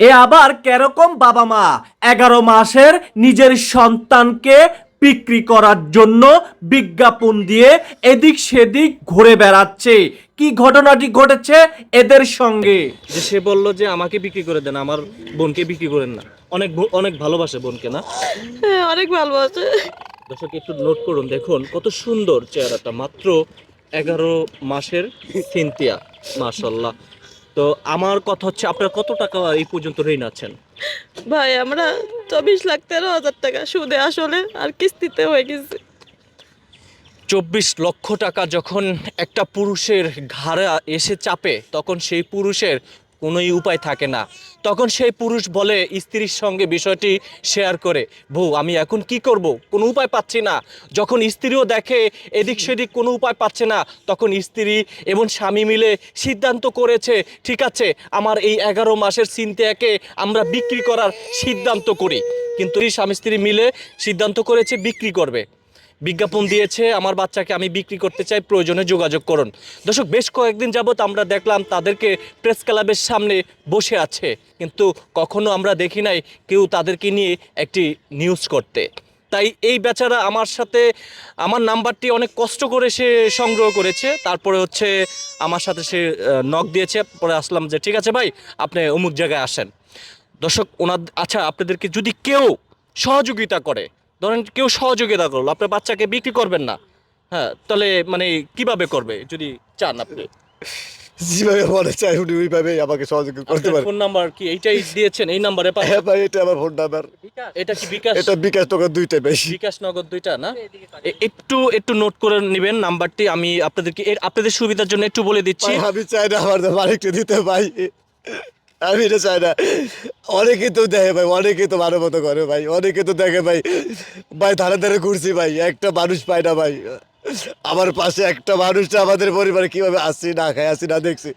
এ আবার কেরকম বাবা মা? এগারো মাসের নিজের সন্তানকে বিক্রি করার জন্য বিজ্ঞাপন দিয়ে এদিক সেদিক ঘুরে বেড়াচ্ছে। কি ঘটনাটি ঘটেছে এদের সঙ্গে? যে সে বলল যে আমাকে বিক্রি করে দেন আমার বোনকে বিক্রি করেন না। অনেক অনেক ভালোবাসে বোনকে না? হ্যাঁ অনেক ভালোবাসে। দর্শক একটু নোট করুন দেখুন কত সুন্দর চেহারাটা। মাত্র এগারো মাসের সিনতিয়া মাশাল্লাহ তো আমার কথা হচ্ছে আপনার কত টাকা এই পর্যন্ত ঋণ আছেন? ভাই আমরা চব্বিশ লাখ তেরো হাজার টাকা সুদে আসলে আর কিস্তিতে হয়ে গেছে। চব্বিশ লক্ষ টাকা যখন একটা পুরুষের ঘাড়ে এসে চাপে তখন সেই পুরুষের কোনোই উপায় থাকে না। তখন সেই পুরুষ বলে স্ত্রীর সঙ্গে বিষয়টি শেয়ার করে, বউ, আমি এখন কি করব? কোনো উপায় পাচ্ছি না। যখন স্ত্রীও দেখে এদিক সেদিক কোনো উপায় পাচ্ছে না, তখন স্ত্রী এবং স্বামী মিলে সিদ্ধান্ত করেছে, ঠিক আছে, আমার এই এগারো মাসের চিন্তাকে আমরা বিক্রি করার সিদ্ধান্ত করি। কিন্তু স্বামী স্ত্রী মিলে সিদ্ধান্ত করেছে বিক্রি করবে। বিজ্ঞাপন দিয়েছে, আমার বাচ্চাকে আমি বিক্রি করতে চাই, প্রয়োজনে যোগাযোগ করুন। দর্শক, বেশ কয়েকদিন যাবত আমরা দেখলাম তাদেরকে প্রেস ক্লাবের সামনে বসে আছে, কিন্তু কখনো আমরা দেখি নাই কেউ তাদেরকে নিয়ে একটি নিউজ করতে। তাই এই বেচারা আমার সাথে, আমার নাম্বারটি অনেক কষ্ট করে সে সংগ্রহ করেছে, তারপরে হচ্ছে আমার সাথে সে নক দিয়েছে, পরে আসলাম যে, ঠিক আছে ভাই, আপনি অমুক জায়গায় আসেন। দর্শক ওনার আচ্ছা আপনাদেরকে যদি কেউ সহযোগিতা করে ধরেন কেউ সহযোগিতা করল আপনার বাচ্চাকে বিক্রি করবেন না হ্যাঁ তাহলে মানে কীভাবে করবে যদি চান আপনি? যেভাবে মনে চাই উনি ওইভাবে আমাকে সহযোগিতা করতে পারে। ফোন নাম্বার কি এইটাই দিয়েছেন এই নাম্বারে হ্যাঁ ভাই এটা আমার ফোন নাম্বার এটা কি বিকাশ? এটা বিকাশ টাকা দুইটা বেশি বিকাশ নগদ দুইটা না? একটু একটু নোট করে নেবেন নাম্বারটি আমি আপনাদেরকে আপনাদের সুবিধার জন্য একটু বলে দিচ্ছি। আমি চাই না আমার মালিকটা দিতে ভাই। আমি এটা চাই না। অনেকে তো দেখে ভাই, অনেকে তো ভালো মতো করে ভাই, অনেকে তো দেখে ভাই ভাই ধারে ধারে ঘুরছি ভাই, একটা মানুষ পাই না ভাই। আমার পাশে একটা মানুষটা আমাদের পরিবারে কীভাবে আসছি না খাই, আসি না দেখছি।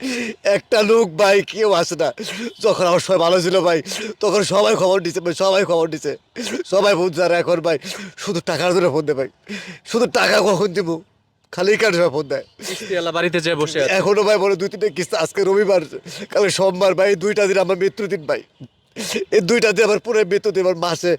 একটা লোক ভাই, কেউ আসে না। যখন আমার সবাই ভালো ছিল ভাই, তখন সবাই খবর দিছে ভাই, সবাই খবর দিছে। সবাই ফোন আর এখন ভাই, শুধু টাকার জন্য ফোন দেয় ভাই। শুধু টাকা কখন দিব? খালি কাঠ দেয়। কিস্তিওয়ালা বাড়িতে যে বসে আছে। এখনও ভাই বলে দুই তিনটে কিস্তি আজকে রবিবার কালকে সোমবার ভাই দুইটা দিন আমার মৃত্যু দিন ভাই। এই দুইটা দিয়ে আবার পুরো মৃত্যু আমার মাসে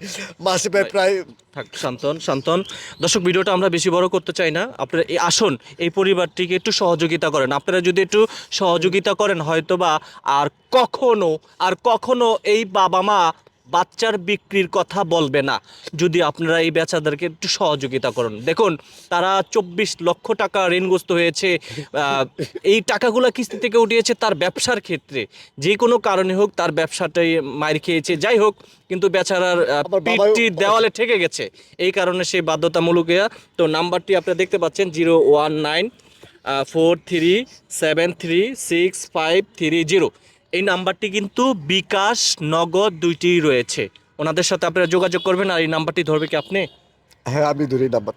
মাসে ভাই প্রায় থাক শান্তন শান্তন। দর্শক ভিডিওটা আমরা বেশি বড় করতে চাই না। আপনারা এই আসুন এই পরিবারটিকে একটু সহযোগিতা করেন। আপনারা যদি একটু সহযোগিতা করেন হয়তো বা আর কখনো আর কখনো এই বাবা মা বাচ্চার বিক্রির কথা বলবে না। যদি আপনারা এই বেচাদেরকে একটু সহযোগিতা করুন। দেখুন তারা চব্বিশ লক্ষ টাকা ঋণগ্রস্ত হয়েছে। এই টাকাগুলো কিস্তি থেকে উঠিয়েছে তার ব্যবসার ক্ষেত্রে। যে কোনো কারণে হোক তার ব্যবসাটাই মার খেয়েছে। যাই হোক কিন্তু বেচারার পিঠটি দেওয়ালে ঠেকে গেছে। এই কারণে সে বাধ্যতামূলক। তো নাম্বারটি আপনারা দেখতে পাচ্ছেন zero one nine four three seven three six five three zero. এই নাম্বারটি কিন্তু বিকাশ নগদ দুইটি রয়েছে। ওনাদের সাথে আপনারা যোগাযোগ করবেন আর এই নাম্বারটি ধরবে কি আপনি? হ্যাঁ আমি ধরি নাম্বার